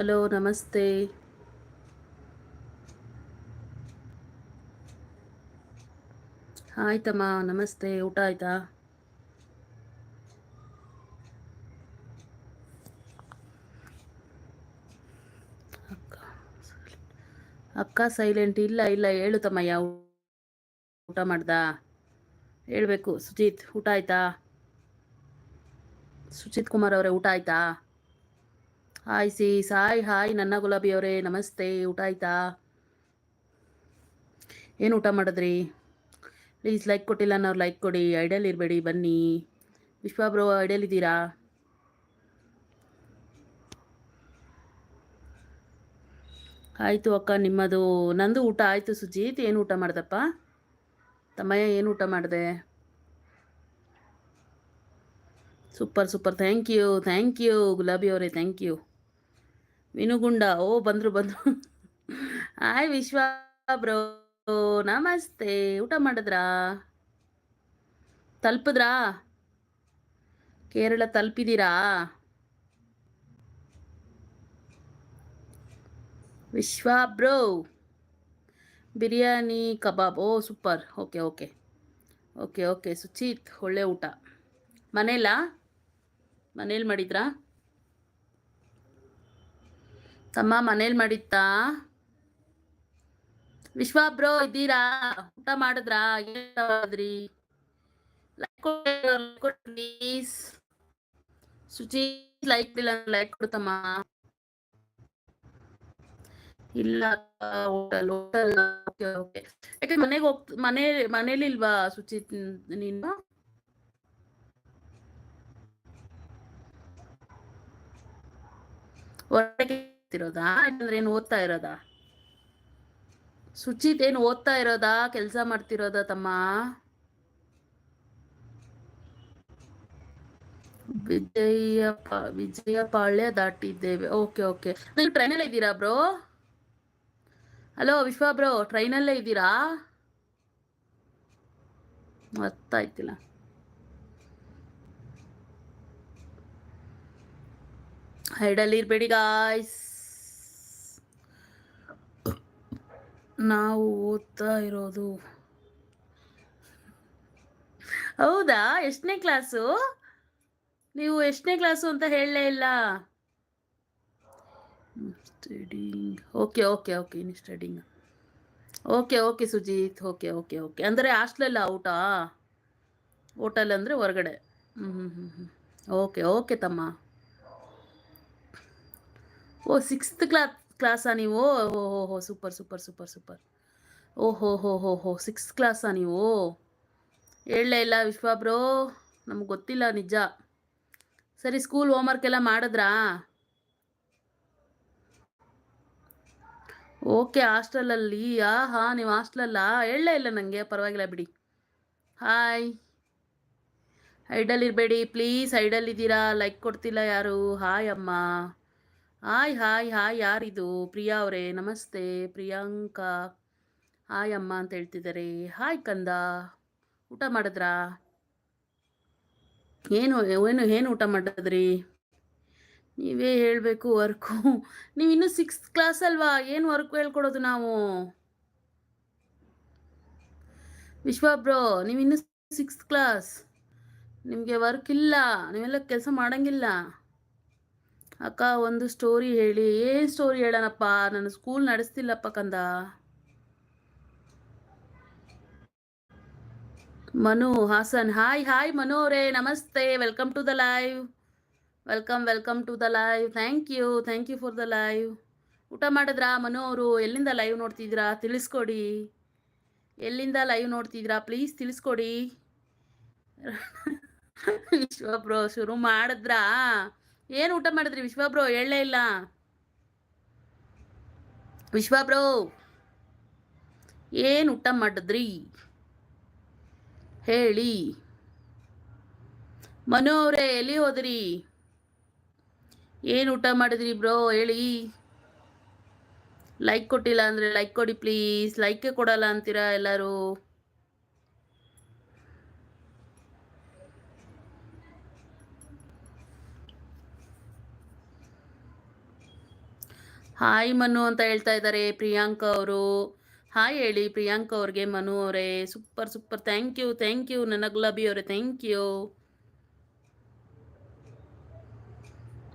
Hello, ನಮಸ್ತೆ. ಆಯ್ತಮ್ಮ ನಮಸ್ತೆ. ಊಟ ಆಯ್ತಾ? ಅಕ್ಕ ಅಕ್ಕ ಸೈಲೆಂಟ್ ಇಲ್ಲ ಇಲ್ಲ. ಹೇಳು ತಮ್ಮ ಯಾವ ಊಟ ಮಾಡ್ದ? ಹೇಳಬೇಕು. ಸುಜಿತ್, ಊಟ ಆಯ್ತಾ? ಸುಜಿತ್ ಕುಮಾರ್ ಅವರೇ, ಊಟ ಆಯ್ತಾ? ಹಾಯ್ ಸಿ, ಸಾಯ್, ಹಾಯ್, ನನ್ನ ಗುಲಾಬಿ ಅವರೇ, ನಮಸ್ತೆ, ಊಟ ಆಯ್ತಾ? ಏನು ಊಟ ಮಾಡಿದ್ರಿ? ಪ್ಲೀಸ್ ಲೈಕ್ ಕೊಟ್ಟಿಲ್ಲ ಅನ್ನೋರು ಲೈಕ್ ಕೊಡಿ ಐಡಿಯಲ್ ಇರಬೇಡಿ, ಬನ್ನಿ. ವಿಶ್ವ ಬ್ರೋ ಐಡಿಯಲ್ ಇದ್ದೀರಾ? ಆಯಿತು ಅಕ್ಕ, ನಿಮ್ಮದು, ನಂದು ಊಟ ಆಯಿತು ಸುಜೀತ್, ಏನು ಊಟ ಮಾಡ್ದಪ್ಪ? ತಮ್ಮಯ್ಯ ಏನು ಊಟ ಮಾಡಿದೆ? Super super thank you thank you Gulabi ಅವರೇ ಥ್ಯಾಂಕ್ ಯು ವಿನುಗುಂಡ, ಓ ಬಂದರು ಬಂದರು. ಹಾಯ್ ವಿಶ್ವ ಬ್ರೋ, ನಮಸ್ತೆ. ಊಟ ಮಾಡಿದ್ರಾ? ತಲುಪಿದ್ರಾ? ಕೇರಳ ತಲುಪಿದ್ದೀರಾ ವಿಶ್ವ ಬ್ರೋ, ಬಿರಿಯಾನಿ ಕಬಾಬ್. ಓ, super. Okay okay. Okay okay. Suchith, ಒಳ್ಳೆ ಊಟ. ಮನೇಲಾ? ಮನೇಲಿ ಮಾಡಿದ್ರಾ? ತಮ್ಮ ಮನೇಲಿ ಮಾಡಿತ್ತಾ ವಿಶ್ವ ಬ್ರೋ ಇದ್ದೀರಾ? ಊಟ ಮಾಡಿದ್ರಾ? ಏನಾದ್ರಿ ಲೈಕ್ ಇಲ್ಲ ಲೈಕ್ ಕೊಡ್ತಮ್ಮ ಇಲ್ಲ ಹೋಟೆಲ್ ಹೋಟೆಲ್ ಯಾಕೆ ಮನೆಗೆ ಹೋಗ್ ಮನೆ, ಮನೇಲಿ ಇಲ್ವಾ ಸುಚಿತ್ ನೀನು? ಹೊರಗೆ ಇರೋದಾ ಇಲ್ಲಾಂದ್ರೆ ಏನು ಓದ್ತಾ ಇರೋದಾ? ಸುಚಿತ್ ಏನು ಓದ್ತಾ ಇರೋದಾ? ಕೆಲಸ ಮಾಡ್ತಿರೋದಾ ತಮ್ಮ? ವಿಜಯ ಪಾಳ್ಯ ದಾಟಿದ್ದೇವೆ. Okay okay. ನೀವು ಟ್ರೈನಲ್ಲೇ ಇದ್ದೀರಾ ಬ್ರೋ? ಹಲೋ ವಿಶ್ವ ಬ್ರೋ ಟ್ರೈನಲ್ಲೇ ಇದ್ದೀರಾ? ಗೊತ್ತಾಯ್ತಿಲ್ಲ ಹೈಡಲ್ಲಿ ಇರ್ಬೇಡಿ ಗಾಯ್ಸ್ ನಾವು ಓದ್ತಾ ಇರೋದು. ಹೌದಾ? ಎಷ್ಟನೇ ಕ್ಲಾಸು? ನೀವು ಎಷ್ಟನೇ ಕ್ಲಾಸು ಅಂತ ಹೇಳಲೇ ಇಲ್ಲ? ಸ್ಟಡಿಂಗ್. Okay okay okay. ಇನ್ನು studying. Okay okay Sujith. Okay okay okay. ಅಂದರೆ ಹಾಸ್ಟ್ಲಲ್ಲ ಊಟ? ಹೋಟೆಲ್ ಅಂದರೆ ಹೊರಗಡೆ. ಹ್ಞೂ ಹ್ಞೂ ಹ್ಞೂ ಹ್ಞೂ ಓಕೆ ಓಕೆ ತಮ್ಮ. ಓ ಸಿಕ್ಸ್ತ್ ಕ್ಲಾ ಕ್ಲಾಸಾ ನೀವು ಹೋ ಹೋ ಸೂಪರ್ ಸೂಪರ್ ಸೂಪರ್ ಸೂಪರ್ ಓಹೋ ಹೋ ಹೋ ಹೋ ಸಿಕ್ಸ್ ಕ್ಲಾಸಾ ನೀವು ಹೇಳಲೇ ಇಲ್ಲ ವಿಶ್ವ ಬ್ರೋ, ನಮ್ಗೆ ಗೊತ್ತಿಲ್ಲ ನಿಜ. ಸರಿ ಸ್ಕೂಲ್ ಹೋಮ್ವರ್ಕ್ ಎಲ್ಲ ಮಾಡಿದ್ರಾ? ಓಕೆ ಹಾಸ್ಟೆಲಲ್ಲಿ ಆ ಹಾ ನೀವು ಹಾಸ್ಟೆಲಲ್ಲ ಹೇಳಲೇ ಇಲ್ಲ ನನಗೆ ಪರವಾಗಿಲ್ಲ ಬಿಡಿ. ಹಾಯ್ ಐಡಲ್ ಇರಬೇಡಿ ಪ್ಲೀಸ್ ಐಡಲ್ ಇದ್ದೀರಾ? ಲೈಕ್ ಕೊಡ್ತಿಲ್ಲ ಯಾರು? ಹಾಯ್ ಅಮ್ಮ. ಹಾಯ್ ಹಾಯ್ ಹಾಯ್ ಯಾರಿದು? ಪ್ರಿಯಾ ಅವರೇ, ನಮಸ್ತೆ. ಪ್ರಿಯಾಂಕಾ. ಹಾಯ್ ಅಮ್ಮ ಅಂತ ಹೇಳ್ತಿದ್ದಾರೆ. ಹಾಯ್ ಕಂದ. ಊಟ ಮಾಡಿದ್ರಾ? ಏನು ಏನು ಏನು ಊಟ ಮಾಡಿದ್ರಿ? ನೀವೇ ಹೇಳಬೇಕು ವರ್ಕು. ನೀವು ಇನ್ನೂ ಸಿಕ್ಸ್ತ್ ಕ್ಲಾಸ್ ಅಲ್ವಾ? ಏನು ವರ್ಕ್ ಹೇಳ್ಕೊಡೋದು ನಾವು? ವಿಶ್ವ ಬ್ರೋ, ನೀವು ಇನ್ನೂ ಸಿಕ್ಸ್ತ್ ಕ್ಲಾಸ್ ನಿಮಗೆ ವರ್ಕ್ ಇಲ್ಲ. ನೀವೆಲ್ಲ ಕೆಲಸ ಮಾಡಂಗಿಲ್ಲ. ಅಕ್ಕ ಒಂದು ಸ್ಟೋರಿ ಹೇಳಿ. ಏನು ಸ್ಟೋರಿ ಹೇಳೋಣಪ್ಪ? ನಾನು ಸ್ಕೂಲ್ ನಡೆಸ್ತಿಲ್ಲಪ್ಪ ಕಂದ. ಮನು ಹಾಸನ್ ಹಾಯ್ ಹಾಯ್ ಮನು ಅವರೇ, ನಮಸ್ತೆ. Welcome to the live welcome welcome to the live thank you thank you for the live ಊಟ ಮಾಡಿದ್ರಾ ಮನು ಅವರು? ಎಲ್ಲಿಂದ ಲೈವ್ ನೋಡ್ತಿದ್ದೀರಾ? ತಿಳಿಸ್ಕೊಡಿ. ಎಲ್ಲಿಂದ ಲೈವ್ ನೋಡ್ತಿದ್ದೀರಾ? ಪ್ಲೀಸ್ ತಿಳಿಸ್ಕೊಡಿ. ವಿಶ್ವ ಬ್ರೋ, ಶುರು ಮಾಡಿದ್ರಾ? ಏನು ಊಟ ಮಾಡಿದ್ರಿ ವಿಶ್ವ ಬ್ರೋ? ಹೇಳಲೇ ಇಲ್ಲ. ವಿಶ್ವ ಬ್ರೋ, ಏನು ಊಟ ಮಾಡಿದ್ರಿ? ಹೇಳಿ. ಮನು ಅವರೇ, ಎಲ್ಲಿ ಹೋದ್ರಿ? ಏನು ಊಟ ಮಾಡಿದ್ರಿ ಬ್ರೋ? ಹೇಳಿ. ಲೈಕ್ ಕೊಟ್ಟಿಲ್ಲ ಅಂದರೆ ಲೈಕ್ ಕೊಡಿ ಪ್ಲೀಸ್ ಲೈಕೇ ಕೊಡಲ್ಲ ಅಂತೀರಾ ಎಲ್ಲರೂ? ಹಾಯ್ ಮನು ಅಂತ ಹೇಳ್ತಾ ಇದ್ದಾರೆ ಪ್ರಿಯಾಂಕ ಅವರು. ಹಾಯ್ ಹೇಳಿ. ಪ್ರಿಯಾಂಕ ಅವ್ರಿಗೆ ಮನು ಅವರೇ. Super super. Thank you thank you. ನನ್ನ ಗುಲಾಬಿ ಅವರೇ, ಥ್ಯಾಂಕ್ ಯು.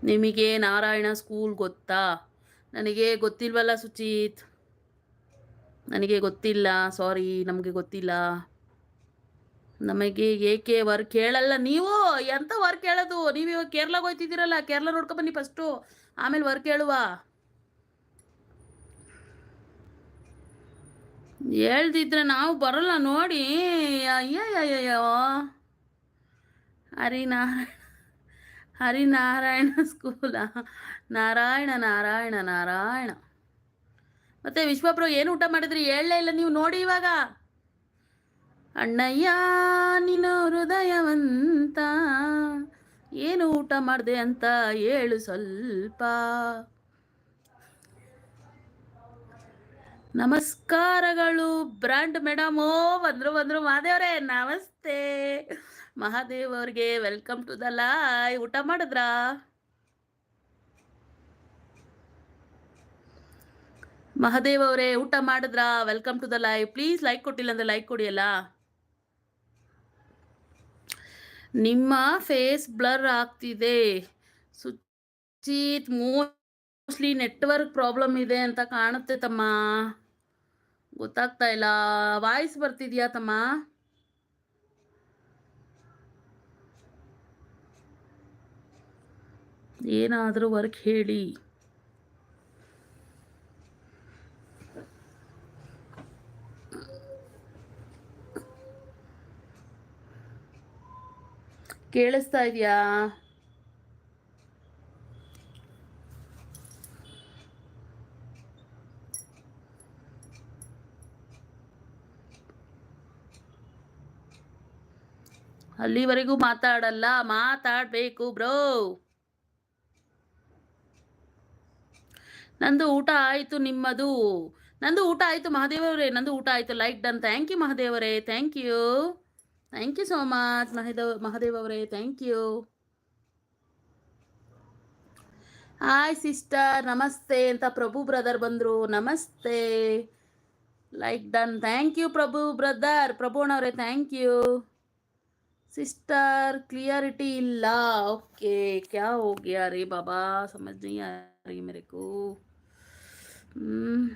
ನಿಮಗೆ ನಾರಾಯಣ ಸ್ಕೂಲ್ ಗೊತ್ತಾ? ನನಗೆ ಗೊತ್ತಿಲ್ವಲ್ಲ ಸುಚಿತ್. ನನಗೆ ಗೊತ್ತಿಲ್ಲ. ಸಾರಿ, ನಮಗೆ ಗೊತ್ತಿಲ್ಲ. ನಮಗೆ ಏಕೆ ವರ್ಕ್ ಹೇಳಲ್ಲ ನೀವು? ಎಂಥ ವರ್ಕ್ ಹೇಳೋದು ನೀವು ಇವಾಗ ಕೇರಳಗೆ ಹೋಗ್ತಿದ್ದೀರಲ್ಲ ಕೇರಳ ನೋಡ್ಕೊ ಬನ್ನಿ ಫಸ್ಟು ಆಮೇಲೆ ವರ್ಕ್ ಹೇಳುವ ಹೇಳ್ದಿದ್ರೆ ನಾವು ಬರಲ್ಲ ನೋಡಿ. ಅಯ್ಯಯ್ಯಯ್ಯೋ ಹರಿನಾರಾಯಣ ಹರಿನಾರಾಯಣ ಸ್ಕೂಲ ನಾರಾಯಣ ನಾರಾಯಣ ನಾರಾಯಣ. ಮತ್ತೆ ವಿಶ್ವಪ್ರಭು ಏನು ಊಟ ಮಾಡಿದ್ರಿ? ಹೇಳಲೇ ಇಲ್ಲ ನೀವು ನೋಡಿ ಇವಾಗ. ಅಣ್ಣಯ್ಯ, ನಿನ್ನ ಹೃದಯವಂತ. ಏನು ಊಟ ಮಾಡಿದೆ ಅಂತ ಹೇಳು ಸ್ವಲ್ಪ. ನಮಸ್ಕಾರಗಳು ಬ್ರಾಂಡ್ ಮೇಡಮ್. ಬಂದ್ರು ಬಂದ್ರು ಮಹಾದೇವ್ರೆ, ನಮಸ್ತೆ. ಮಹಾದೇವ್ ಅವ್ರಿಗೆ ವೆಲ್ಕಮ್ ಟು ದ ಲೈ ಊಟ ಮಾಡಿದ್ರ? ಮಹಾದೇವ್ ಅವರೇ, ಊಟ ಮಾಡಿದ್ರ? Welcome to the live. Please like ಕೊಟ್ಟಿಲ್ಲ ಅಂದ್ರೆ ಲೈಕ್ ಕೊಡಿ ಅಲ್ಲ. ನಿಮ್ಮ ಫೇಸ್ ಬ್ಲರ್ ಆಗ್ತಿದೆ. ಸುಚಿತ್, ಮೋಸ್ಟ್ಲಿ ನೆಟ್ವರ್ಕ್ ಪ್ರಾಬ್ಲಮ್ ಇದೆ ಅಂತ ಕಾಣುತ್ತೆ ತಮ್ಮ. ಗೊತ್ತಾಗ್ತಾ ಇಲ್ಲ. ವಾಯ್ಸ್ ಬರ್ತಿದ್ಯಾ ತಮ್ಮ? ಏನಾದರೂ ವರ್ಕ್ ಹೇಳಿ. ಕೇಳಿಸ್ತಾ ಇದೆಯಾ? ಅಲ್ಲಿವರೆಗೂ ಮಾತಾಡಲ್ಲ, ಮಾತಾಡಬೇಕು ಬ್ರೋ. ನಂದು ಊಟ ಆಯಿತು ನಿಮ್ಮದು. ನಂದು ಊಟ ಆಯಿತು ಮಹಾದೇವರೇ, ನಂದು ಊಟ ಆಯಿತು like done. Thank you ಮಹಾದೇವರೇ, thank you. Thank you so much Mahadeva Mahadev ಅವರೇ ಥ್ಯಾಂಕ್ ಯು. ಹಾಯ್ ಸಿಸ್ಟರ್, ನಮಸ್ತೆ ಅಂತ ಪ್ರಭು ಬ್ರದರ್ ಬಂದರು. ನಮಸ್ತೆ. Like done. Thank you Prabhu brother. Prabhu ಅಣ್ಣವರೇ thank you. Sister, clarity इला ओके, क्या हो गया अरे बाबा? समझ नहीं आ रही मेरे को। हम्म।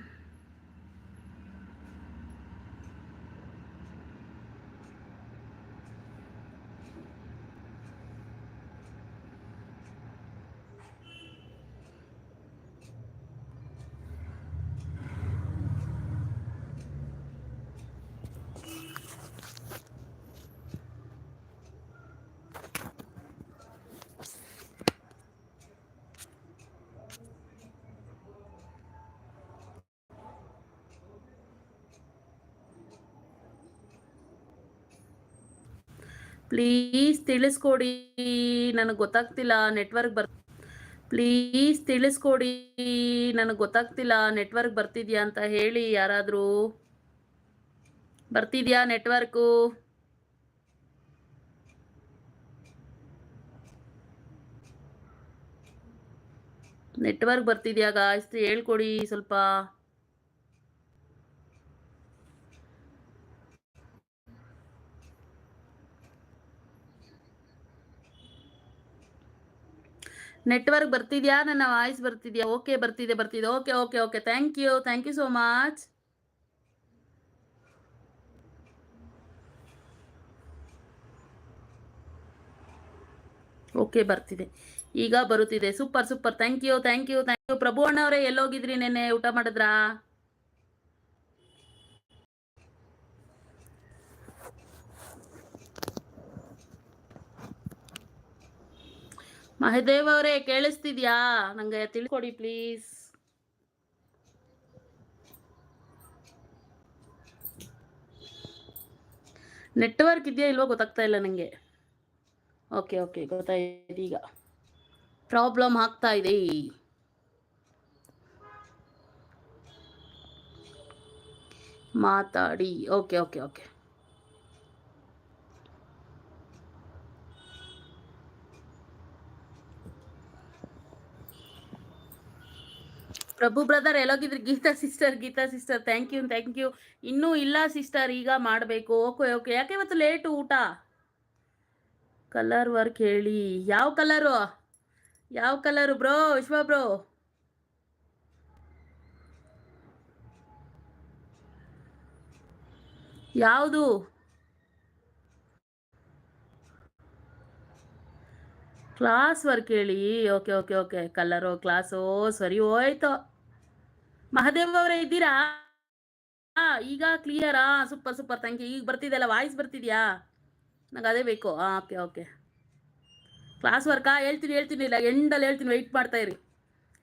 ಪ್ಲೀಸ್ ತಿಳಿಸ್ಕೊಡಿ. ನನಗೆ ಗೊತ್ತಾಗ್ತಿಲ್ಲ ನೆಟ್ವರ್ಕ್ ಬರ್ ಪ್ಲೀಸ್ ತಿಳಿಸ್ಕೊಡಿ. ನನಗೆ ಗೊತ್ತಾಗ್ತಿಲ್ಲ ನೆಟ್ವರ್ಕ್ ಬರ್ತಿದ್ಯಾ ಅಂತ ಹೇಳಿ ಯಾರಾದರೂ. ಬರ್ತಿದ್ಯಾ ನೆಟ್ವರ್ಕು ನೆಟ್ವರ್ಕ್ ಬರ್ತಿದ್ಯಾ ಗಾಯ್ಸ್ ಹೇಳ್ಕೊಡಿ ಸ್ವಲ್ಪ. ನೆಟ್ವರ್ಕ್ ಬರ್ತಿದ್ಯಾ? ನನ್ನ ವಾಯ್ಸ್ ಬರ್ತಿದ್ಯಾ? ಓಕೆ ಬರ್ತಿದೆ ಬರ್ತಿದೆ. Okay okay okay thank you thank you so much okay ಬರ್ತಿದೆ. ಈಗ ಬರುತ್ತಿದೆ. Super super thank you thank you thank you Prabhu ಅಣ್ಣವರೇ, ಎಲ್ಲೋಗಿದ್ರಿ ನೆನ್ನೆ? ಊಟ ಮಾಡಿದ್ರಾ? ಮಹದೇವ್ ಅವರೇ, ಕೇಳಿಸ್ತಿದ್ಯಾ? ನಂಗೆ ತಿಳ್ಕೊಡಿ ಪ್ಲೀಸ್ ನೆಟ್ವರ್ಕ್ ಇದೆಯಾ ಇಲ್ವೋ ಗೊತ್ತಾಗ್ತಾ ಇಲ್ಲ ನನಗೆ ಓಕೆ ಓಕೆ ಗೊತ್ತಾಯ್ತು ಈಗ. ಪ್ರಾಬ್ಲಮ್ ಆಗ್ತಾ ಇದೆ. ಮಾತಾಡಿ. Okay okay okay Prabhu brother ಎಲ್ಲೋಗಿದ್ರಿ Geetha sister Geetha sister thank you thank you ಇನ್ನೂ ಇಲ್ಲ ಸಿಸ್ಟರ್ ಈಗ ಮಾಡಬೇಕು. ಓಕೆ ಓಕೆ ಯಾಕೆ ಇವತ್ತು ಲೇಟು ಊಟ? ಕಲರ್ ವರ್ಕ್ ಹೇಳಿ. ಯಾವ ಕಲರು ಯಾವ ಕಲರು ಬ್ರೋ ವಿಶ್ವ ಬ್ರೋ ಯಾವುದು? ಕ್ಲಾಸ್ ವರ್ಕ್ ಹೇಳಿ. Okay okay okay colour class ಸರಿ ಹೋಯ್ತು. ಮಹಾದೇವ್ ಅವರೇ ಇದ್ದೀರಾ? ಆ, ಈಗ ಕ್ಲಿಯರಾ ಸೂಪರ್ ಸೂಪರ್ ಥ್ಯಾಂಕ್ ಯು ಈಗ ಬರ್ತಿದೆಯಲ್ಲ ವಾಯ್ಸ್ ಬರ್ತಿದ್ಯಾ? ನಂಗೆ ಅದೇ ಬೇಕು. ಹಾಂ ಓಕೆ ಓಕೆ ಕ್ಲಾಸ್ ವರ್ಕಾ ಹೇಳ್ತೀನಿ ಹೇಳ್ತೀನಿ ಇಲ್ಲ ಎಂಡಲ್ಲಿ ಹೇಳ್ತೀನಿ ವೆಯ್ಟ್ ಮಾಡ್ತಾ ಇರಿ.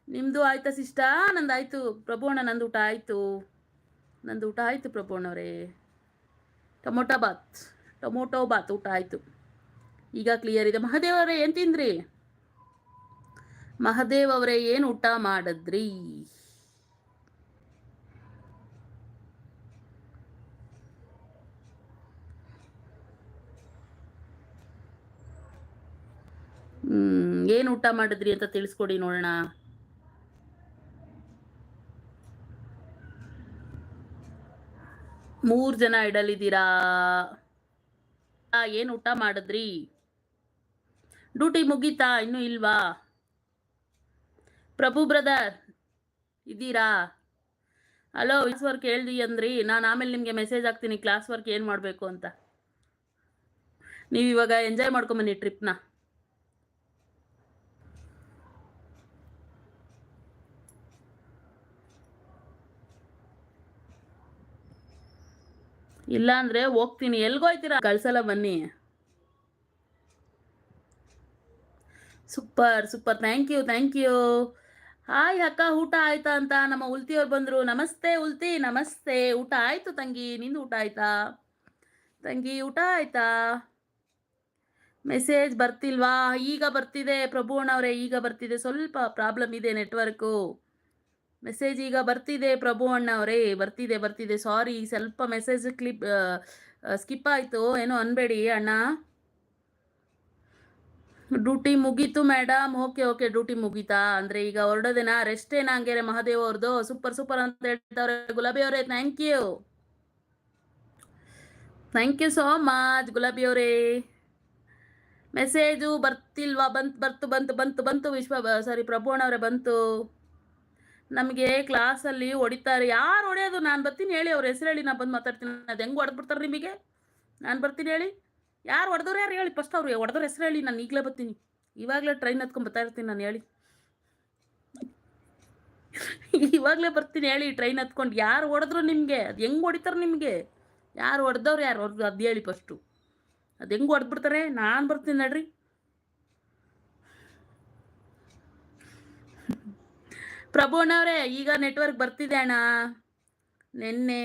ನಿಮ್ಮದು ಆಯ್ತಾ ಸಿಸ್ಟ ನಂದು ಆಯಿತು. ಪ್ರಭು ನಂದು ಊಟ ಆಯಿತು. ನಂದು ಊಟ ಆಯಿತು ಪ್ರಭು ಅಣ್ಣವರೇ ಟೊಮೊಟೊ ಬಾತ್. ಟೊಮೊಟೊ ಬಾತ್ ಊಟ ಆಯಿತು. ಈಗ ಕ್ಲಿಯರ್ ಇದೆ. ಮಹಾದೇವ್ ಅವರೇ ಏನು ತಿಂದ್ರಿ? ಮಹಾದೇವ್ ಅವರೇ ಏನು ಊಟ ಮಾಡಿದ್ರಿ? ಏನು ಊಟ ಮಾಡಿದ್ರಿ ಅಂತ ತಿಳಿಸ್ಕೊಡಿ ನೋಡೋಣ. ಮೂರು ಜನ ಇಡಲಿದ್ದೀರಾ? ಏನು ಊಟ ಮಾಡಿದ್ರಿ? ಡ್ಯೂಟಿ ಮುಗೀತಾ? ಇನ್ನೂ ಇಲ್ವಾ? ಪ್ರಭು ಬ್ರದರ್, ಇದ್ದೀರಾ? ಹಲೋ ಕ್ಲಾಸ್ ವರ್ಕ್ ಹೇಳ್ದಿ ಅಂದ್ರಿ. ನಾನು ಆಮೇಲೆ ನಿಮಗೆ ಮೆಸೇಜ್ ಹಾಕ್ತೀನಿ ಕ್ಲಾಸ್ ವರ್ಕ್ ಏನು ಮಾಡಬೇಕು ಅಂತ. ನೀವು ಇವಾಗ ಎಂಜಾಯ್ ಮಾಡ್ಕೊಂಬನ್ನಿ ಟ್ರಿಪ್ನ ಇಲ್ಲ ಅಂದ್ರೆ ಹೋಗ್ತೀನಿ ಎಲ್ಗೋಯ್ತೀರಾ ಕಳ್ಸಲ್ಲ ಬನ್ನಿ. Super super. Thank you thank you hi ಅಕ್ಕ, ಊಟ ಆಯ್ತಾ ಅಂತ? ನಮ್ಮ ಉಲ್ತಿಯವ್ರು ಬಂದರು. ನಮಸ್ತೆ ಉಲ್ತಿ, ನಮಸ್ತೆ. ಊಟ ಆಯ್ತು ತಂಗಿ? ನಿಂದು ಊಟ ಆಯ್ತಾ? ತಂಗಿ, ಊಟ ಆಯ್ತಾ? ಮೆಸೇಜ್ ಬರ್ತಿಲ್ವಾ? ಈಗ ಬರ್ತಿದೆ. ಪ್ರಭು ಅಣ್ಣವ್ರೆ ಈಗ ಬರ್ತಿದೆ. ಸ್ವಲ್ಪ ಪ್ರಾಬ್ಲಮ್ ಇದೆ ನೆಟ್ವರ್ಕು ಮೆಸೇಜ್ ಈಗ ಬರ್ತಿದೆ ಪ್ರಭು ಅಣ್ಣ ಅವರೇ, ಬರ್ತಿದೆ ಬರ್ತಿದೆ. ಸಾರಿ ಸ್ವಲ್ಪ ಮೆಸೇಜ್ ಕ್ಲಿಪ್ ಸ್ಕಿಪ್ ಆಯಿತು. ಏನೋ ಅನ್ಬೇಡಿ ಅಣ್ಣ. ಡ್ಯೂಟಿ ಮುಗೀತು ಮೇಡಮ್ ಓಕೆ ಓಕೆ ಡ್ಯೂಟಿ ಮುಗೀತಾ? ಅಂದರೆ ಈಗ ಹೊರಡೋದೇನಾ ಏನ ಹಂಗೇರೆ ಮಹಾದೇವ್ ಅವ್ರದ್ದು ಸೂಪರ್ ಸೂಪರ್ ಅಂತ ಹೇಳ್ತಾವ್ರೆ ಗುಲಾಬಿ ಅವರೇ thank you thank you so much Gulabi ಅವರೇ. ಮೆಸೇಜು ಬರ್ತಿಲ್ವಾ? ಬಂತು ಬರ್ತು ಬಂತು ಬಂತು ಬಂತು ವಿಶ್ವ ಸಾರಿ ಪ್ರಭು ಅಣ್ಣವರೇ ಬಂತು. ನಮಗೆ ಕ್ಲಾಸಲ್ಲಿ ಹೊಡಿತಾರೆ. ಯಾರು ಹೊಡೆಯೋದು? ನಾನು ಬರ್ತೀನಿ ಹೇಳಿ. ಅವ್ರ ಹೆಸರು ಹೇಳಿ ನಾನು ಬಂದು ಮಾತಾಡ್ತೀನಿ. ಅದು ಹೆಂಗೆ ಹೊಡೆದ್ಬಿಡ್ತಾರೆ ನಿಮಗೆ? ನಾನು ಬರ್ತೀನಿ ಹೇಳಿ. ಯಾರು ಹೊಡೆದವ್ರು ಯಾರು ಹೇಳಿ? ಫಸ್ಟ್ ಅವ್ರು ಹೊಡೆದವ್ರ ಹೆಸರು ಹೇಳಿ. ನಾನು ಈಗಲೇ ಬರ್ತೀನಿ. ಇವಾಗಲೇ ಟ್ರೈನ್ ಹತ್ಕೊಂಡು ಬರ್ತಾ ಇರ್ತೀನಿ ನಾನು ಹೇಳಿ. ಇವಾಗಲೇ ಬರ್ತೀನಿ ಹೇಳಿ ಟ್ರೈನ್ ಹತ್ಕೊಂಡು. ಯಾರು ಹೊಡೆದ್ರು ನಿಮಗೆ? ಅದು ಹೆಂಗೆ ಹೊಡಿತಾರೆ ನಿಮಗೆ? ಯಾರು ಹೊಡೆದವ್ರು ಯಾರು? ಅದು ಹೇಳಿ ಫಸ್ಟು ಅದು ಹೆಂಗೆ ಹೊಡೆದ್ಬಿಡ್ತಾರೆ? ನಾನು ಬರ್ತೀನಿ ನಡ್ರಿ. ಪ್ರಭು ಅಣ್ಣವ್ರೆ ಈಗ ನೆಟ್ವರ್ಕ್ ಬರ್ತಿದೆ ಅಣ್ಣ. ನಿನ್ನೆ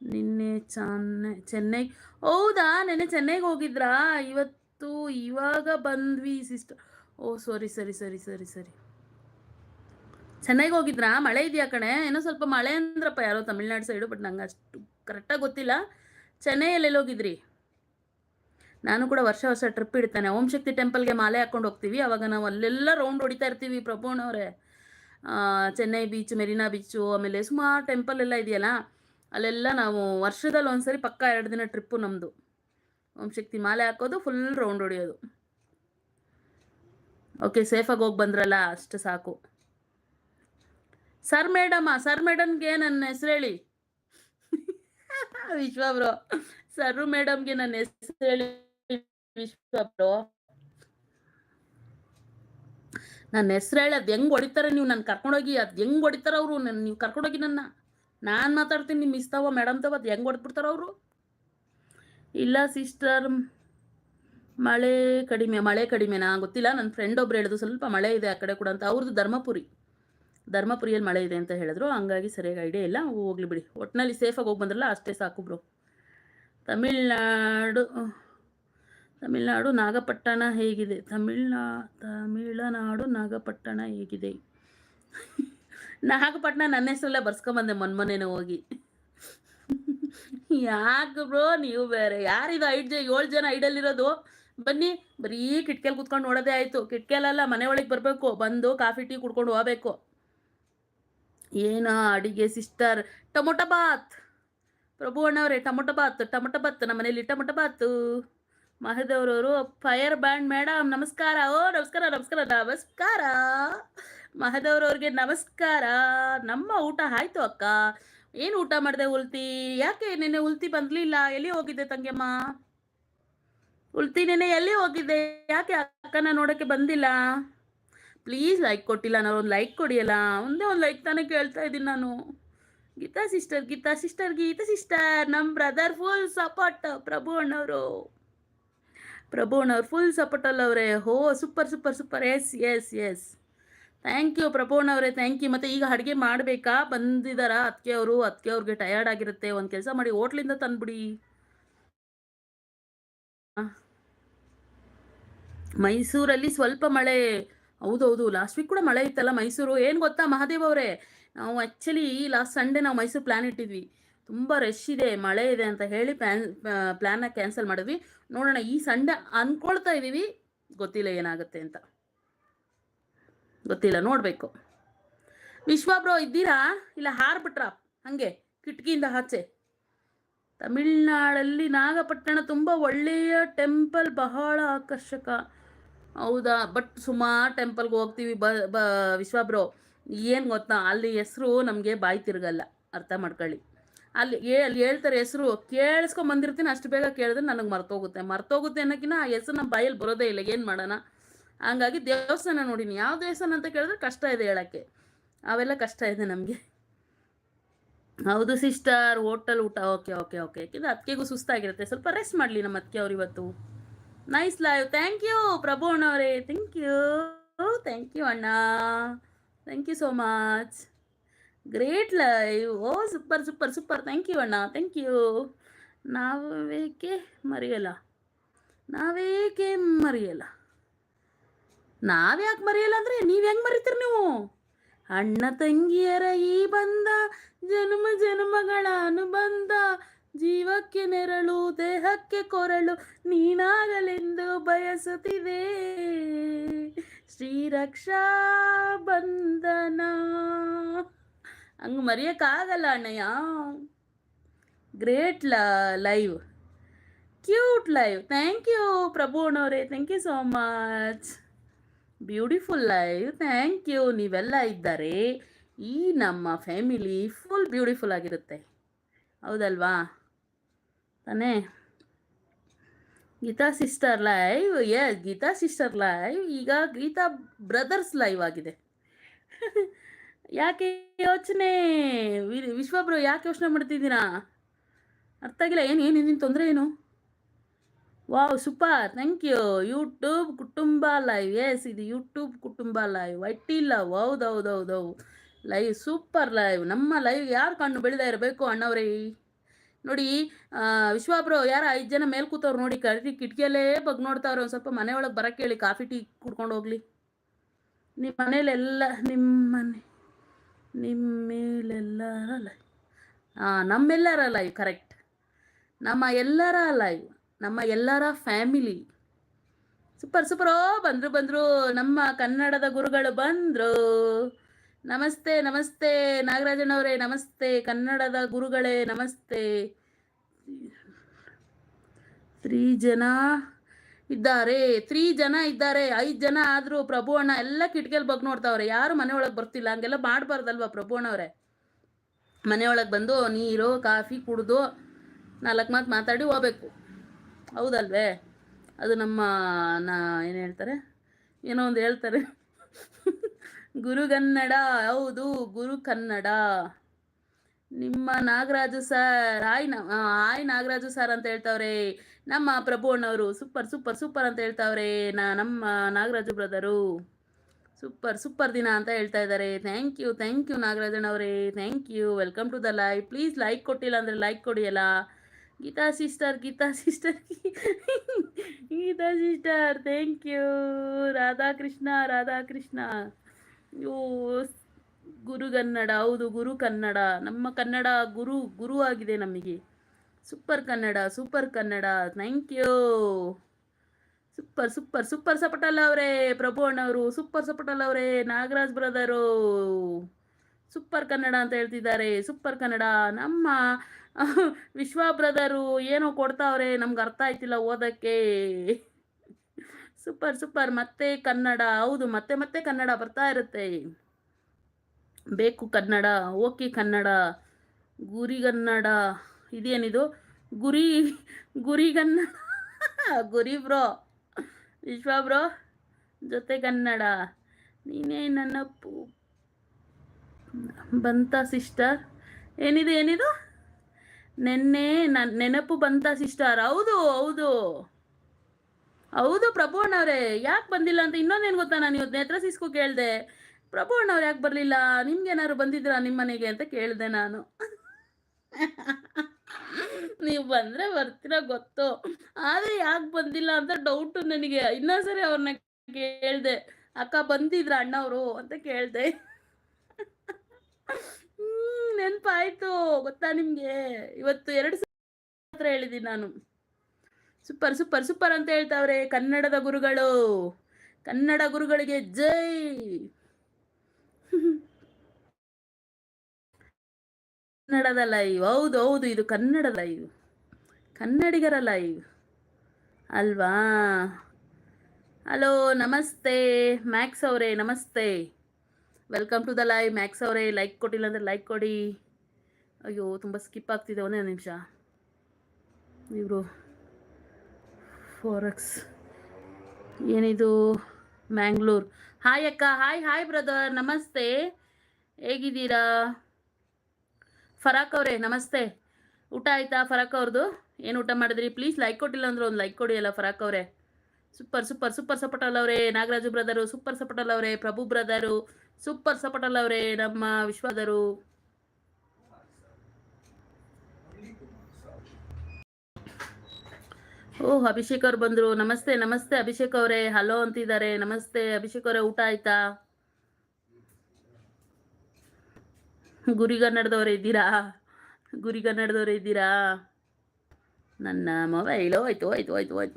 ನಿನ್ನೆ ಚೆನ್ನೈ ಚೆನ್ನೈ, ಹೌದಾ? ನಿನ್ನೆ ಚೆನ್ನೈಗೆ ಹೋಗಿದ್ರಾ? ಇವತ್ತು ಇವಾಗ ಬಂದ್ವಿ ಸಿಸ್ಟರ್ ಓ ಸಾರಿ ಸರಿ ಸರಿ ಸರಿ ಸರಿ ಚೆನ್ನೈಗೆ ಹೋಗಿದ್ರಾ? ಮಳೆ ಇದೆಯಾ ಕಣೆ? ಏನೋ ಸ್ವಲ್ಪ ಮಳೆ ಅಂದ್ರಪ್ಪ ಯಾರೋ ತಮಿಳ್ನಾಡು ಸೈಡು ಬಟ್ ನಂಗೆ ಅಷ್ಟು ಕರೆಕ್ಟಾಗಿ ಗೊತ್ತಿಲ್ಲ. ಚೆನ್ನೈಯಲ್ಲಿ ಹೋಗಿದ್ರಿ? ನಾನು ಕೂಡ ವರ್ಷ ವರ್ಷ ಟ್ರಿಪ್ ಇಡ್ತಾನೆ. ಓಂ ಶಕ್ತಿ ಟೆಂಪಲ್ಗೆ ಮಾಲೆ ಹಾಕೊಂಡು ಹೋಗ್ತೀವಿ. ಅವಾಗ ನಾವು ಅಲ್ಲೆಲ್ಲ ರೌಂಡ್ ಹೊಡಿತಾ ಇರ್ತೀವಿ ಪ್ರಭುಣವ್ರೆ ಚೆನ್ನೈ ಬೀಚ್ ಮೆರಿನಾ ಬೀಚು ಆಮೇಲೆ ಸುಮಾರು ಟೆಂಪಲ್ ಎಲ್ಲ ಇದೆಯಲ್ಲ, ಅಲ್ಲೆಲ್ಲ ನಾವು ವರ್ಷದಲ್ಲಿ ಒಂದ್ಸರಿ ಪಕ್ಕ ಎರಡು ದಿನ ಟ್ರಿಪ್ಪು ನಮ್ಮದು ಓಂ ಶಕ್ತಿ ಮಾಲೆ ಹಾಕೋದು ಫುಲ್ ರೌಂಡ್ ಹೊಡಿಯೋದು. ಓಕೆ ಸೇಫಾಗಿ ಹೋಗಿ ಬಂದ್ರಲ್ಲ, ಅಷ್ಟು ಸಾಕು. ಸರ್ ಮೇಡಮ್ಮ ಸರ್ ಮೇಡಮ್ಗೆ ನನ್ನ ಹೆಸರು ಹೇಳಿ. ವಿಶ್ವ ಬ್ರೋ ಸರ್ ಮೇಡಮ್ಗೆ ನನ್ನ ಹೆಸರು ಹೇಳಿ, ವಿಶ್ವ ಬ್ರೋ ನನ್ನ ಹೆಸ್ರು ಹೇಳಿ ಅದು ಹೆಂಗೆ ಹೊಡಿತಾರೆ ನೀವು ನನ್ನ ಕರ್ಕೊಂಡೋಗಿ, ಅದು ಹೆಂಗೆ ಹೊಡಿತಾರೆ ಅವರು? ನನ್ನ ನೀವು ಕರ್ಕೊಂಡೋಗಿ ನನ್ನ. ನಾನು ಮಾತಾಡ್ತೀನಿ ನಿಮ್ಮ ಇಸ್ತಾವ ತವ ಮೇಡಮ್ ತವ, ಅದು ಹೆಂಗೆ ಹೊಡೆದ್ಬಿಡ್ತಾರೆ ಅವರು? ಇಲ್ಲ ಸಿಸ್ಟರ್ ಮಳೆ ಕಡಿಮೆ, ಮಳೆ ಕಡಿಮೆನಾ ಗೊತ್ತಿಲ್ಲ ನನ್ನ ಫ್ರೆಂಡ್ ಒಬ್ರು ಹೇಳಿದ್ರು, ಸ್ವಲ್ಪ ಮಳೆ ಇದೆ ಆ ಕಡೆ ಕೂಡ ಅಂತ. ಅವ್ರದ್ದು ಧರ್ಮಪುರಿ. ಧರ್ಮಪುರಿಯಲ್ಲಿ ಮಳೆ ಇದೆ ಅಂತ ಹೇಳಿದ್ರು, ಹಂಗಾಗಿ ಸರಿಯಾಗಿ ಐಡಿಯಾ ಇಲ್ಲ, ಹೋಗ್ಲಿ ಬಿಡಿ. ಒಟ್ಟಿನಲ್ಲಿ ಸೇಫಾಗಿ ಹೋಗಿ ಬಂದ್ರಲ್ಲ, ಅಷ್ಟೇ ಸಾಕು ಬ್ರೋ ತಮಿಳ್ನಾಡು ತಮಿಳ್ನಾಡು ನಾಗಪಟ್ಟಣ ಹೇಗಿದೆ? ತಮಿಳ್ನಾ, ತಮಿಳುನಾಡು ನಾಗಪಟ್ಟಣ ಹೇಗಿದೆ? ನಾಗಪಟ್ಟಣ ನನ್ನ ಹೆಸರಲ್ಲೇ ಬರ್ಸ್ಕೊಂಬಂದೆ ಮೊನ್ಮೊನ್ನೆನೇ ಹೋಗಿ. ಯಾಕೆ ಬ್ರೋ ನೀವು ಬೇರೆ? ಯಾರಿದು ಐದು ಜನ ಏಳು ಜನ ಐಡಲ್ಲಿರೋದು ಬನ್ನಿ, ಬರೀ ಕಿಟ್ಕಿಯಲ್ಲಿ ಕುತ್ಕೊಂಡು ನೋಡೋದೇ ಆಯಿತು. ಕಿಟ್ಕಿಯಲ್ಲೆಲ್ಲ ಮನೆ ಒಳಗೆ ಬರಬೇಕು. ಬಂದು ಕಾಫಿ, ಟೀ ಕುಡ್ಕೊಂಡು ಹೋಗ್ಬೇಕು. ಏನಾ ಅಡಿಗೆ ಸಿಸ್ಟರ್. ಟೊಮೊಟೊ ಬಾತ್. ಪ್ರಭು ಅಣ್ಣವ್ರೆ, ಟೊಮೊಟೊ ಬಾತ್ ಟೊಮೊಟೊ ಬಾತ್. ನಮ್ಮ ಮನೇಲಿ ಟೊಮೊಟೊ ಬಾತು. ಮಹದೇವ್ರವರು ಫೈರ್ ಬ್ಯಾಂಡ್ ಮೇಡಮ್ ನಮಸ್ಕಾರ, ಓ ನಮಸ್ಕಾರ ನಮಸ್ಕಾರ ನಮಸ್ಕಾರ. ಮಹದೇವ್ರವ್ರಿಗೆ ನಮಸ್ಕಾರ. ನಮ್ಮ ಊಟ ಆಯ್ತು ಅಕ್ಕ. ಏನು ಊಟ ಮಾಡಿದೆ ಉಲ್ತಿ? ಯಾಕೆ ನಿನ್ನೆ ಉಲ್ತಿ ಬಂದ್ಲಿಲ್ಲ? ಎಲ್ಲಿ ಹೋಗಿದ್ದೆ ತಂಗೆಮ್ಮ ಉಲ್ತಿ ನೆನೆ ಎಲ್ಲಿ ಹೋಗಿದ್ದೆ? ಯಾಕೆ ಅಕ್ಕನ ನೋಡೋಕ್ಕೆ ಬಂದಿಲ್ಲ? ಪ್ಲೀಸ್ ಲೈಕ್ ಕೊಟ್ಟಿಲ್ಲ, ನಾನು ಒಂದು ಲೈಕ್ ಕೊಡಿಯಲ್ಲ? ಒಂದೇ ಒಂದು ಲೈಕ್ ತಾನೇ ಕೇಳ್ತಾ ಇದ್ದೀನಿ ನಾನು. Geetha sister Geetha sister Geetha sister. ನಮ್ಮ ಬ್ರದರ್ ಫುಲ್ ಸಪೋರ್ಟ್ ಪ್ರಭು ಅಣ್ಣವರು. ಪ್ರಭು ಅವ್ರು ಫುಲ್ ಸಪೋರ್ಟ್ ಅಲ್ಲವ್ರೆ ಹೋ super super super yes yes yes thank you Prabhu ಅವರೇ. ಥ್ಯಾಂಕ್ ಯು ಮತ್ತು ಈಗ ಅಡುಗೆ ಮಾಡಬೇಕಾ? ಬಂದಿದ್ದಾರಾ ಅದಕ್ಕೆ ಅವರು. ಅದಕ್ಕೆ ಅವ್ರಿಗೆ ಟಯರ್ಡ್ ಆಗಿರುತ್ತೆ. ಒಂದು ಕೆಲಸ ಮಾಡಿ ಹೋಟ್ಲಿಂದ ತಂದ್ಬಿಡಿ. ಮೈಸೂರಲ್ಲಿ ಸ್ವಲ್ಪ ಮಳೆ. ಹೌದೌದು ಲಾಸ್ಟ್ ವೀಕ್ ಕೂಡ ಮಳೆ ಇತ್ತಲ್ಲ ಮೈಸೂರು. ಏನು ಗೊತ್ತಾ ಮಹಾದೇವ್ ಅವರೇ? ನಾವು ಆ್ಯಕ್ಚುಲಿ ಲಾಸ್ಟ್ ಸಂಡೇ ನಾವು ಮೈಸೂರು ಪ್ಲ್ಯಾನ್ ಇಟ್ಟಿದ್ವಿ. ತುಂಬ ರಶ್ ಇದೆ, ಮಳೆ ಇದೆ ಅಂತ ಹೇಳಿ ಪ್ಲ್ಯಾನ್ ಪ್ಲ್ಯಾನ್ನ ಕ್ಯಾನ್ಸಲ್ ಮಾಡಿದ್ವಿ. ನೋಡೋಣ, ಈ ಸಂಡೆ ಅಂದ್ಕೊಳ್ತಾ ಇದ್ದೀವಿ, ಗೊತ್ತಿಲ್ಲ ಏನಾಗುತ್ತೆ ಅಂತ. ಗೊತ್ತಿಲ್ಲ, ನೋಡಬೇಕು. ವಿಶ್ವ ಬ್ರೋ ಇದ್ದೀರಾ? ಇಲ್ಲ ಹಾರ್ಬಿಟ್ರ ಹಾಗೆ, ಕಿಟಕಿಯಿಂದ ಆಚೆ. ತಮಿಳ್ನಾಡಲ್ಲಿ ನಾಗಪಟ್ಟಣ ತುಂಬ ಒಳ್ಳೆಯ ಟೆಂಪಲ್ ಬಹಳ ಆಕರ್ಷಕ. ಹೌದಾ? ಬಟ್ ಸುಮಾರು ಟೆಂಪಲ್ಗೆ ಹೋಗ್ತೀವಿ ಬ ಬ ವಿಶ್ವಾಬ್ರೋ ಏನು ಗೊತ್ತಾ? ಅಲ್ಲಿ ಹೆಸರು ನಮಗೆ ಬಾಯಿ ತಿರುಗಲ್ಲ. ಅರ್ಥ ಮಾಡ್ಕೊಳ್ಳಿ. ಅಲ್ಲಿ ಅಲ್ಲಿ ಹೇಳ್ತಾರೆ ಹೆಸರು, ಕೇಳಿಸ್ಕೊಂಡ್ ಬಂದಿರ್ತೀನಿ, ಅಷ್ಟು ಬೇಗ ಕೇಳಿದ್ರೆ ನನಗೆ ಮರ್ತೋಗುತ್ತೆ. ಮರ್ತೋಗುತ್ತೆ ಅನ್ನೋಕ್ಕಿಂತ ಆ ಹೆಸರು ನಮ್ಮ ಬಾಯಲ್ಲಿ ಬರೋದೇ ಇಲ್ಲ, ಏನು ಮಾಡೋಣ? ಹಂಗಾಗಿ ದೇವಸ್ಥಾನ ನೋಡೀನಿ ಯಾವ ದೇವಸ್ಥಾನ ಅಂತ ಕೇಳಿದ್ರೆ ಕಷ್ಟ ಇದೆ ಹೇಳೋಕ್ಕೆ. ಅವೆಲ್ಲ ಕಷ್ಟ ಇದೆ ನಮಗೆ. ಹೌದು ಸಿಸ್ಟರ್, ಹೋಟೆಲ್ ಊಟ, ಓಕೆ ಓಕೆ ಓಕೆ ಯಾಕೆಂದರೆ ಅದಕ್ಕೆಗೂ ಸುಸ್ತಾಗಿರುತ್ತೆ. ಸ್ವಲ್ಪ ರೆಸ್ಟ್ ಮಾಡಲಿ ನಮ್ಮ ಅದಕ್ಕೆ ಅವ್ರು ಇವತ್ತು. Nice live thank you Prabhu ಅಣ್ಣವರೇ. Thank you thank you ಅಣ್ಣ. Thank you so much great live O super super super thank you ಅಣ್ಣ. ಥ್ಯಾಂಕ್ ಯು ನಾವೇಕೆ ಮರೆಯಲ್ಲ? ನಾವೇಕೆ ಮರೆಯಲ್ಲ? ನಾವ್ಯಾಕೆ ಮರೆಯಲ್ಲ ಅಂದರೆ ನೀವು ಹೆಂಗೆ ಮರಿತೀರಿ ನೀವು? ಅಣ್ಣ ತಂಗಿಯರ ಈ ಬಂದ, ಜನ್ಮ ಜನ್ಮಗಳ ಅನುಬಂಧ, ಜೀವಕ್ಕೆ ನೆರಳು, ದೇಹಕ್ಕೆ ಕೊರಳು, ನೀನಾಗಲೆಂದು ಬಯಸುತ್ತಿದೆ ಶ್ರೀರಕ್ಷಾ ಬಂಧನ. ಹಂಗೆ ಮರೆಯೋಕ್ಕಾಗಲ್ಲ ಅಣ್ಣಯ್ಯ. ಗ್ರೇಟ್ ಲ live cute live thank you Prabhu ಅಣ್ಣವರೇ. Thank you so much beautiful live thank you ನೀವೆಲ್ಲ ಇದ್ದಾರೆ. ಈ ನಮ್ಮ ಫ್ಯಾಮಿಲಿ ಫುಲ್ ಬ್ಯೂಟಿಫುಲ್ ಆಗಿರುತ್ತೆ. ಹೌದಲ್ವಾ? ತಾನೇ? Geetha sister live yes Geetha sister live ಈಗ ಗೀತಾ ಬ್ರದರ್ಸ್ ಲೈವ್ ಆಗಿದೆ. ಯಾಕೆ ಯೋಚನೆ? ವಿಶ್ವಬ್ರು ಯಾಕೆ ಯೋಚನೆ ಮಾಡ್ತಿದ್ದೀರಾ? ಅರ್ಥ ಆಗಿಲ್ಲ. ಏನು ಏನು ನಿನ್ನ ತೊಂದರೆ ಏನು? Wow, super. Thank you. YouTube ಕುಟುಂಬ ಲೈವ್. ಎಸ್, ಇದು ಯೂಟ್ಯೂಬ್ ಕುಟುಂಬ ಲೈವ್. ಇಲ್ಲ ಹೌದು ಹೌದು ಹೌದು ಲೈವ್, ಸೂಪರ್ ಲೈವ್. ನಮ್ಮ ಲೈವ್ ಯಾರು ಕಣ್ಣು ಬೆಳೀತಾ ಇರಬೇಕು ಅಣ್ಣವ್ರೇ? ನೋಡಿ ವಿಶ್ವಾಬ್ರು ಯಾರು ಐದು ಜನ ಮೇಲೆ ಕೂತವ್ರು ನೋಡಿ ಕರಿ ಕಿಟಕಿಯಲ್ಲೇ ಬಗ್ ನೋಡ್ತಾವ್ರೆ. ಒಂದು ಸ್ವಲ್ಪ ಮನೆ ಒಳಗೆ ಹೇಳಿ. ಕಾಫಿ, ಟೀ ಕುಡ್ಕೊಂಡು ಹೋಗ್ಲಿ. ನಿಮ್ಮ ಮನೇಲೆಲ್ಲ ನಿಮ್ಮ ಮನೆ ನಿಮ್ಮ ಲೈವ್ ಹಾಂ ನಮ್ಮೆಲ್ಲರ ಲೈವ್ ಕರೆಕ್ಟ್ ನಮ್ಮ ಎಲ್ಲರ ಲೈವ್ ನಮ್ಮ ಎಲ್ಲರ ಫ್ಯಾಮಿಲಿ ಸೂಪರ್ ಸೂಪರ್ ಓ, ಬಂದರು ಬಂದರು. ನಮ್ಮ ಕನ್ನಡದ ಗುರುಗಳು ಬಂದರು. ನಮಸ್ತೆ ನಮಸ್ತೆ. ನಾಗರಾಜನವರೇ, ನಮಸ್ತೆ. ಕನ್ನಡದ ಗುರುಗಳೇ, ನಮಸ್ತೆ. ತ್ರೀ ಜನ ಇದ್ದಾರೆ. ತ್ರೀ ಜನ ಇದ್ದಾರೆ. ಐದು ಜನ ಆದರೂ ಪ್ರಭು ಅಣ್ಣ ಎಲ್ಲ ಕಿಟಕಿಯಲ್ಲಿ ಬಗ್ಗೆ ನೋಡ್ತಾವ್ರೆ. ಯಾರು ಮನೆ ಒಳಗೆ ಬರ್ತಿಲ್ಲ. ಹಂಗೆಲ್ಲ ಮಾಡಬಾರ್ದಲ್ವ ಪ್ರಭು ಅಣ್ಣವ್ರೆ? ಮನೆಯೊಳಗೆ ಬಂದು ನೀರು, ಕಾಫಿ ಕುಡಿದು ನಾಲ್ಕು ಮಾತು ಮಾತಾಡಿ ಹೋಗ್ಬೇಕು. ಹೌದಲ್ವೇ? ಅದು ನಮ್ಮ, ನಾ, ಏನು ಹೇಳ್ತಾರೆ? ಏನೋ ಒಂದು ಹೇಳ್ತಾರೆ. ಗುರುಗನ್ನಡ ಹೌದು, ಗುರು ಕನ್ನಡ. ನಿಮ್ಮ ನಾಗರಾಜು ಸರ್ನ ಆಯ್ ನಾಗರಾಜು ಸರ್ ಅಂತ ಹೇಳ್ತಾವ್ರೆ. ನಮ್ಮ ಪ್ರಭು ಅಣ್ಣವರು ಸೂಪರ್ ಸೂಪರ್ ಸೂಪರ್ ಅಂತ ಹೇಳ್ತಾವ್ರೆ, ನಾ, ನಮ್ಮ ನಾಗರಾಜು ಬ್ರದರು. ಸೂಪರ್ ಸೂಪರ್ ದಿನ ಅಂತ ಹೇಳ್ತಾ ಇದ್ದಾರೆ. Thank you thank you ನಾಗರಾಜಣ್ಣವರೇ. Thank you welcome to the live please like ಕೊಟ್ಟಿಲ್ಲ ಅಂದರೆ like ಕೊಡಿಯಲ್ಲ Geetha sister Geetha sister Geetha sister thank you Radhakrishna Radhakrishna. ಓ, ಗುರು ಕನ್ನಡ, ಹೌದು, ಗುರು ಕನ್ನಡ. ನಮ್ಮ ಕನ್ನಡ ಗುರು ಗುರು ಆಗಿದೆ ನಮಗೆ. Super Kannada super Kannada thank you super super super ಸಪಟಲ್ ಅವರೇ ಪ್ರಭು ಅಣ್ಣವರು ಸೂಪರ್ ಸಪಟಲ್ ಅವರೇ ನಾಗರಾಜ್ ಬ್ರದರು ಸೂಪರ್ ಕನ್ನಡ ಅಂತ ಹೇಳ್ತಿದ್ದಾರೆ ಸೂಪರ್ ಕನ್ನಡ ನಮ್ಮ, ವಿಶ್ವ ಬ್ರದರು ಏನೋ ಕೊಡ್ತಾವ್ರೆ ನಮ್ಗೆ ಅರ್ಥ ಆಯ್ತಿಲ್ಲ ಓದಕ್ಕೆ. ಸೂಪರ್ ಸೂಪರ್ ಮತ್ತೆ ಕನ್ನಡ ಹೌದು, ಮತ್ತೆ ಮತ್ತೆ ಕನ್ನಡ ಬರ್ತಾ ಇರುತ್ತೆ. ಬೇಕು ಕನ್ನಡ ಓಕೆ ಕನ್ನಡ ಗುರಿಗನ್ನಡ ಇದೇನಿದು? ಗುರಿ, ಗುರಿಗನ್ನ ಗುರಿ ಬ್ರೋ. ವಿಶ್ವ ಬ್ರೋ, ಜೊತೆ ಕನ್ನಡ. ನೀನೇ ನನ್ನ ಪೂ ಬಂತ ಸಿಸ್ಟರ್. ಏನಿದು ಏನಿದು? ನೆನ್ನೆ ನನ್ನ ನೆನಪು ಬಂತ ಸಿಸ್ಟರ್. ಹೌದು ಹೌದು. ಹೌದು ಪ್ರಭು ಅಣ್ಣವ್ರೆ ಯಾಕೆ ಬಂದಿಲ್ಲ ಅಂತ ಇನ್ನೊಂದೇನು ಗೊತ್ತಾ ನಾನು ಇವತ್ತು ನೇತ್ರ ಸಿಸ್ಕು ಕೇಳಿದೆ. ಪ್ರಭು ಅಣ್ಣವ್ರು ಯಾಕೆ ಬರಲಿಲ್ಲ? ನಿಮ್ಗೇನಾದ್ರು ಬಂದಿದ್ರಾ ನಿಮ್ಮ ಮನೆಗೆ ಅಂತ ಕೇಳಿದೆ ನಾನು. ನೀವು ಬಂದ್ರೆ ಬರ್ತೀರಾ ಗೊತ್ತು? ಆದ್ರೆ ಯಾಕೆ ಬಂದಿಲ್ಲ ಅಂತ ಡೌಟ್ ನನಗೆ. ಇನ್ನೊಂದ್ಸರಿ ಅವ್ರನ್ನ ಕೇಳ್ದೆ, ಅಕ್ಕ ಬಂದಿದ್ರ ಅಣ್ಣವರು? ಅಂತ ಕೇಳ್ದೆ. ಹ್ಮ್, ನೆನ್ಪಾಯ್ತು. ಗೊತ್ತಾ ನಿಮಗೆ? ಇವತ್ತು ಎರಡು ಹತ್ರ ಹೇಳಿದೀನಿ ನಾನು. ಸೂಪರ್ ಸೂಪರ್ ಸೂಪರ್ ಅಂತ ಹೇಳ್ತಾವ್ರೆ ಕನ್ನಡದ ಗುರುಗಳು. ಕನ್ನಡ ಗುರುಗಳಿಗೆ ಜೈ. ಕನ್ನಡದ ಲೈವ್ ಹೌದು ಹೌದು, ಇದು ಕನ್ನಡ ಲೈವ್ ಕನ್ನಡಿಗರ ಲೈವ್ ಅಲ್ವಾ? ಹಲೋ ನಮಸ್ತೆ. ಮ್ಯಾಕ್ಸ್ ಅವರೇ, ನಮಸ್ತೆ. Welcome to the live Max ಅವರೇ. ಲೈಕ್ ಕೊಟ್ಟಿಲ್ಲ ಅಂದರೆ ಲೈಕ್ ಕೊಡಿ. ಅಯ್ಯೋ, ತುಂಬ ಸ್ಕಿಪ್ ಆಗ್ತಿದೆ, ಒಂದೇ ನಿಮಿಷ. ಇವರು ಫೋರಕ್ಸ್ ಏನಿದು? ಮ್ಯಾಂಗ್ಳೂರ್ ಹಾಯ್ ಅಕ್ಕ ಹಾಯ್ ಹಾಯ್ ಬ್ರದರ್ ನಮಸ್ತೆ. ಹೇಗಿದ್ದೀರಾ? ಫರಾಕ್ ಅವರೇ, ನಮಸ್ತೆ. ಊಟ ಆಯ್ತಾ ಫರಾಕ್ ಅವ್ರದ್ದು ಏನು ಊಟ ಮಾಡಿದ್ರಿ? ಪ್ಲೀಸ್ ಲೈಕ್ ಕೊಟ್ಟಿಲ್ಲ ಅಂದ್ರೆ ಒಂದು ಲೈಕ್ ಕೊಡಿ ಅಲ್ಲ ಫರಾಕ್ ಅವರೇ. ಸೂಪರ್ ಸೂಪರ್ ಸೂಪರ್ ಸಪಟಲ್ ಅವರೇ. ನಾಗರಾಜು ಬ್ರದರು ಸೂಪರ್ ಸಪಟಲ್ ಅವರೇ. ಪ್ರಭು ಬ್ರದರು ಸೂಪರ್ ಸಪಟಲ್ ಅವರೇ. ನಮ್ಮ ವಿಶ್ವದರು. ಓಹ್ ಅಭಿಷೇಕ್ ಅವ್ರು ಬಂದ್ರು. ನಮಸ್ತೆ ನಮಸ್ತೆ ಅಭಿಷೇಕ್ ಅವರೇ. ಹಲೋ ಅಂತಿದ್ದಾರೆ. ನಮಸ್ತೆ. ಅಭಿಷೇಕ್ ಅವರೇ, ಊಟ ಆಯ್ತಾ? ಗುರಿಗನ್ನಡದವ್ರು ಇದ್ದೀರಾ? ಗುರಿಗನ್ನಡದವ್ರು ಇದ್ದೀರಾ? ನನ್ನ ಮೊಬೈಲ್ ಹೋಯ್ತು ಹೋಯ್ತು ಹೋಯ್ತು ಹೋಯ್ತು ಹೋಯ್ತು